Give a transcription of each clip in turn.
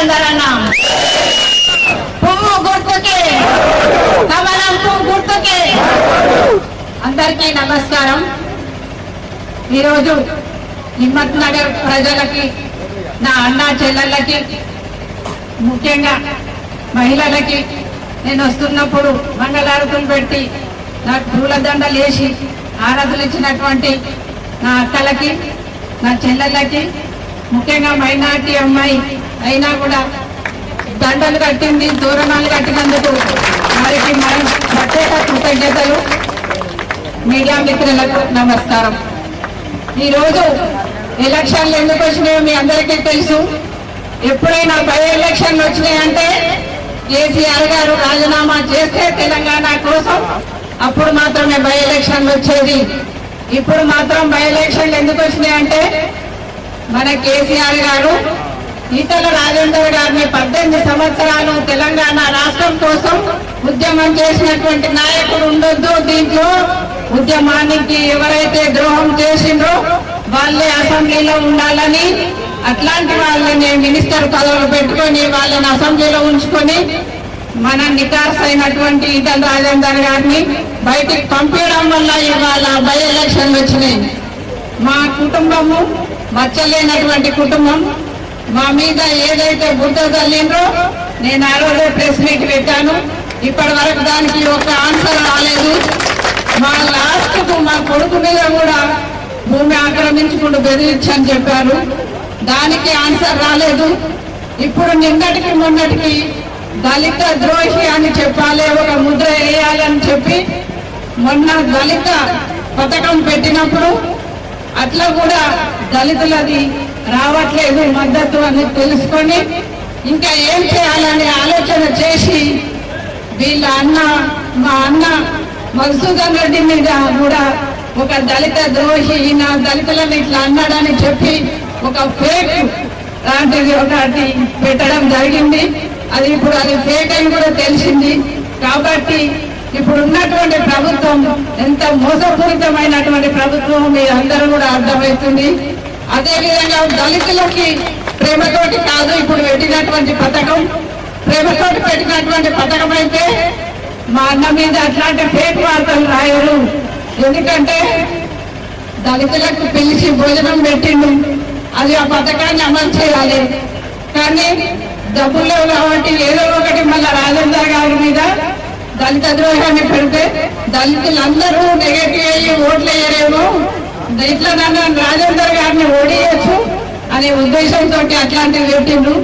రాజేందర్ పువ్వు గుర్తుకి. కమలం పువ్వు గుర్తుకి. అందరికీ నమస్కారం. ఈరోజు హిమ్మత్ నగర్ ప్రజలకి నా అన్న చెల్లెళ్ళకి ముఖ్యంగా మహిళలకి నేను వస్తున్నప్పుడు మంగళారతులు పెట్టి నాకు పూలదండలు వేసి ఆరాధులు ఇచ్చినటువంటి నా అక్కలకి నా చెల్లెళ్ళకి ముఖ్యంగా మైనార్టీ అమ్మాయి అయినా కూడా దండలు కట్టింది దూరణాలు కట్టినందుకు వారికి మనం ప్రత్యేక కృతజ్ఞతలు. మీడియా మిత్రులకు నమస్కారం. ఈరోజు ఎలక్షన్లు ఎందుకు వచ్చినాయో మీ అందరికీ తెలుసు. ఎప్పుడైనా బై ఎలక్షన్లు వచ్చినాయంటే కేసీఆర్ గారు రాజీనామా చేస్తే తెలంగాణ కోసం అప్పుడు మాత్రమే బై ఎలక్షన్లు వచ్చేది. ఇప్పుడు మాత్రం బై ఎలక్షన్లు ఎందుకు వచ్చినాయంటే మన కేసీఆర్ గారు ఈటల రాజేందర్ గారిని పద్దెనిమిది సంవత్సరాలు తెలంగాణ రాష్ట్రం కోసం ఉద్యమం చేసినటువంటి నాయకుడు ఉండొద్దు. దీంట్లో ఉద్యమానికి ఎవరైతే ద్రోహం చేసిండ్రో వాళ్ళే అసెంబ్లీలో ఉండాలని అట్లాంటి వాళ్ళని మినిస్టర్ పదవులు పెట్టుకొని వాళ్ళని అసెంబ్లీలో ఉంచుకొని మన నికార్స్ అయినటువంటి ఈటల రాజేందర్ గారిని బయటికి పంపించడం వల్ల ఇవాళ బై ఎలక్షన్లు వచ్చినాయి. మా కుటుంబము మచ్చలేనటువంటి కుటుంబం. మా మీద ఏదైతే బుద్ధ తల్లిండ్రో నేను ఆ రోజే ప్రెస్ మీట్ పెట్టాను. ఇప్పటి వరకు దానికి ఒక ఆన్సర్ రాలేదు. మా లాస్ట్కు మా కొడుకు మీద కూడా భూమి ఆక్రమించుకుంటూ బెదిరించని చెప్పారు. దానికి ఆన్సర్ రాలేదు. ఇప్పుడు నిన్నటికి మొన్నటికి దళిత ద్రోహి అని చెప్పాలి ఒక ముద్ర వేయాలని చెప్పి మొన్న దళిత పథకం పెట్టినప్పుడు అట్లా కూడా దళితులది రావట్లేదు మద్దతు అని తెలుసుకొని ఇంకా ఏం చేయాలని ఆలోచన చేసి వీళ్ళ అన్న మా అన్న మధుసూదన్ రెడ్డి మీద కూడా ఒక దళిత ద్రోహి ఈయన దళితులను ఇట్లా అన్నాడని చెప్పి ఒక ఫేక్ లాంటిది ఒకటి పెట్టడం జరిగింది. అది ఇప్పుడు అది ఫేక్ అని కూడా తెలిసింది. కాబట్టి ఇప్పుడు ఉన్నటువంటి ప్రభుత్వం ఎంత మోసపూరితమైనటువంటి ప్రభుత్వం మీ అందరూ కూడా అర్థమవుతుంది. అదేవిధంగా దళితులకి ప్రేమతోటి కాదు ఇప్పుడు పెట్టినటువంటి పథకం. ప్రేమతోటి పెట్టినటువంటి పథకం అయితే మా అన్న మీద అట్లాంటి ఫేక్ వార్తలు రాయరు. ఎందుకంటే దళితులకు పిలిచి భోజనం పెట్టిండు. అది ఆ పథకాన్ని అమలు చేయాలి. కానీ డబ్బులు కాబట్టి ఏదో ఒకటి మళ్ళా రాజేందర్ గారి మీద దళిత ద్రోహాన్ని పెడితే దళితులందరూ నెగటివ్ అయ్యి ఓట్లు దీంట్లో నన్ను రాజేందర్ గారిని ఓడియచ్చు అనే ఉద్దేశంతో అట్లాంటివి పెట్టిండు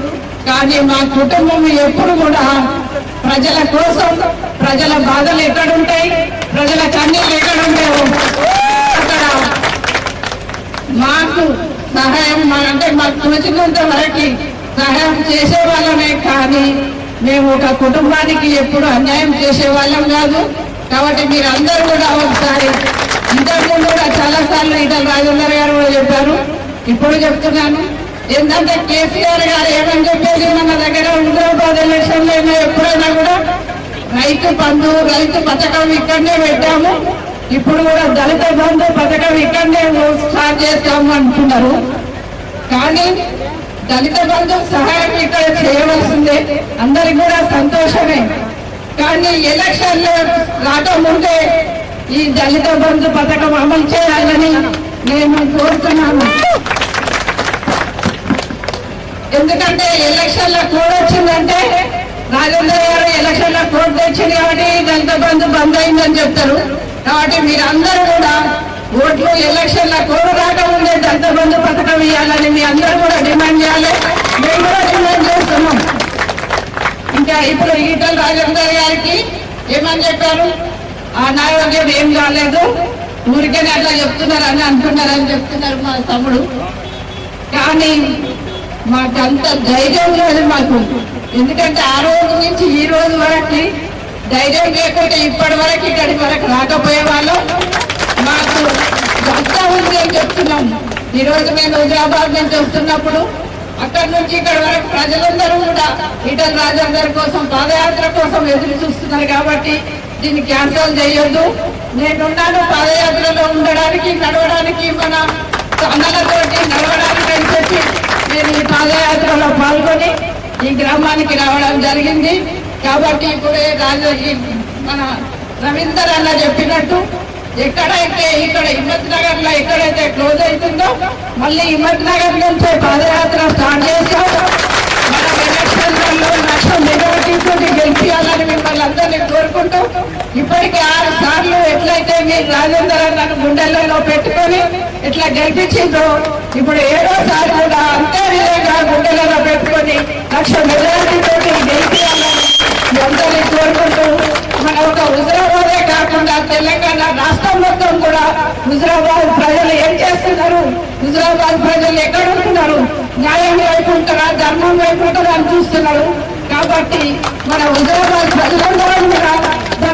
కానీ మా కుటుంబం ఎప్పుడు కూడా ప్రజల కోసం ప్రజల బాధలు ఎక్కడుంటాయి ప్రజల కన్నీళ్ళు ఎక్కడుంటాయో అక్కడ మాకు సహాయం మా అంటే మాకు తోచినంత వరకు సహాయం చేసేవాళ్ళమే కానీ మేము ఒక కుటుంబానికి ఎప్పుడు అన్యాయం చేసేవాళ్ళం కాదు. కాబట్టి మీరు అందరూ కూడా ఒకసారి ఇంతకుముందు కూడా చాలా సార్లు రాజేందర్ గారు కూడా చెప్పారు. ఇప్పుడు చెప్తున్నాను. ఏంటంటే కేసీఆర్ గారు ఏమని చెప్పేది మన దగ్గర హైదరాబాద్ ఎలక్షన్లో ఎప్పుడైనా కూడా రైతు బంధు రైతు పథకం ఇక్కడనే పెట్టాము. ఇప్పుడు కూడా దళిత బంధు పథకం ఇక్కడనే స్టార్ట్ చేస్తాము అంటున్నారు. కానీ దళిత బంధు సహాయం ఇక్కడ చేయవలసిందే. అందరికి కూడా సంతోషమే. కానీ ఎలక్షన్లు రాకముందే ఈ దళిత బంధు పథకం అమలు చేయాలని నేను కోరుతున్నాను. ఎందుకంటే ఎలక్షన్లో కోడ్ వచ్చిందంటే రాజేంద్ర గారు ఎలక్షన్లో కోడ్ తెచ్చింది కాబట్టి దళిత బంధు బంద్ అయిందని చెప్తారు. కాబట్టి మీరందరూ కూడా ఓట్లు ఎలక్షన్లో కోడ్ రాకముందే దళిత బంధు పథకం ఇవ్వాలని మీ అందరూ కూడా డిమాండ్ చేయాలి. మేము కూడా డిమాండ్ చేస్తున్నాం. ఇంకా ఇప్పుడు ఈటల రాజేందర్ గారికి ఏమని చెప్పారు? ఆ ఏం కాలేదు. ఊరికేనే అట్లా చెప్తున్నారని అంటున్నారని చెప్తున్నారు మా తమ్ముడు. కానీ మాకంత ధైర్యం లేదు మాకు. ఎందుకంటే ఆ రోజు నుంచి ఈ రోజు వరకు ధైర్యం లేకుంటే ఇప్పటి వరకు ఇక్కడి వరకు రాకపోయే వాళ్ళం. మాకు అంతా ఉంది అని చెప్తున్నాం. ఈ రోజు మేము హైదరాబాద్ నుంచి వస్తున్నప్పుడు అక్కడి నుంచి ఇక్కడ వరకు ప్రజలందరూ కూడా ఈటల రాజేందర్ కోసం పాదయాత్ర కోసం ఎదురు చూస్తున్నారు కాబట్టి దీన్ని క్యాన్సల్ చేయొద్దు. నేనున్నాను పాదయాత్రలో ఉండడానికి నడవడానికి మన అన్నలతోటి నడవడానికి అని చెప్పి నేను ఈ పాదయాత్రలో పాల్గొని ఈ గ్రామానికి రావడం జరిగింది. కాబట్టి ఇప్పుడే రాజు మన రవీందర్ అన్న చెప్పినట్టు ఎక్కడైతే ఇక్కడ హిమ్మత్ నగర్లో ఎక్కడైతే క్లోజ్ అవుతుందో మళ్ళీ హిమ్మత్ నగర్ నుంచే పాదయాత్ర స్టార్ట్ చేస్తాం మనం ఎలక్షన్లలో లక్ష మెజార్టీతో గెలిపించాలని మిమ్మల్ని అందరినీ కోరుకుంటూ ఇప్పటికి ఆరు సార్లు ఎట్లయితే మీరు రాజేందర్ అన్నను గుండెలలో పెట్టుకొని ఇట్లా గెలిపించిందో ఇప్పుడు ఏడోసారి కూడా అంతే విధంగా గుండెలలో పెట్టుకొని లక్ష మెజారిటీతో గెలిపించాలని అందరినీ కోరుకుంటూ మన ఒక హుజరాబాదే కాకుండా తెలంగాణ రాష్ట్రం మొత్తం కూడా హుజరాబాద్ ప్రజలు ఏం చేస్తున్నారు? హుజరాబాద్ ప్రజలు ఎక్కడ ఉంటున్నారు? న్యాయం వైపు ఉంటారా ధర్మం వైపు ఉంటారా అని చూస్తున్నారు. కాబట్టి మన హుజరాబాద్ ప్రజలందరం కూడా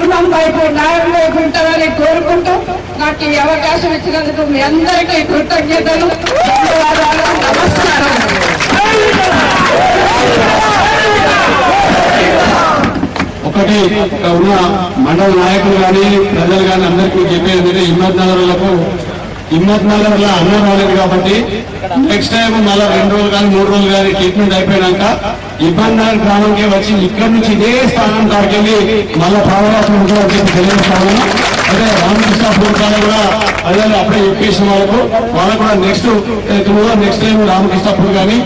ధర్మం వైపు న్యాయం వైపు ఉంటారని కోరుకుంటూ నాకు ఈ అవకాశం ఇచ్చినందుకు మీ అందరికీ కృతజ్ఞతలు. ధన్యవాదాలు నమస్కారం ఒకటి ఇక్కడ ఉన్న మండల నాయకులు కానీ ప్రజలు కానీ అందరికీ చెప్పేది ఏంటంటే హిమ్మత్ నగర్లకు హిమ్మత్ నగర్లో అన్నం రాలేదు కాబట్టి నెక్స్ట్ టైం మళ్ళీ రెండు రోజులు కానీ మూడు రోజులు కానీ ట్రీట్మెంట్ అయిపోయినాక ఇబ్బంది నగర్ గ్రామంకి వచ్చి ఇక్కడ నుంచి ఇదే స్థానం కాడికి వెళ్ళి మళ్ళీ పాదయాత్ర ఉంటుందని చెప్పి తెలియజేస్తాను. అదే రామకృష్ణ పూర్వకాలు కూడా అదే అప్పుడే చెప్పేసిన వాళ్ళకు వాళ్ళకు కూడా నెక్స్ట్ నెక్స్ట్ టైం రామకృష్ణ పూర్ కానీ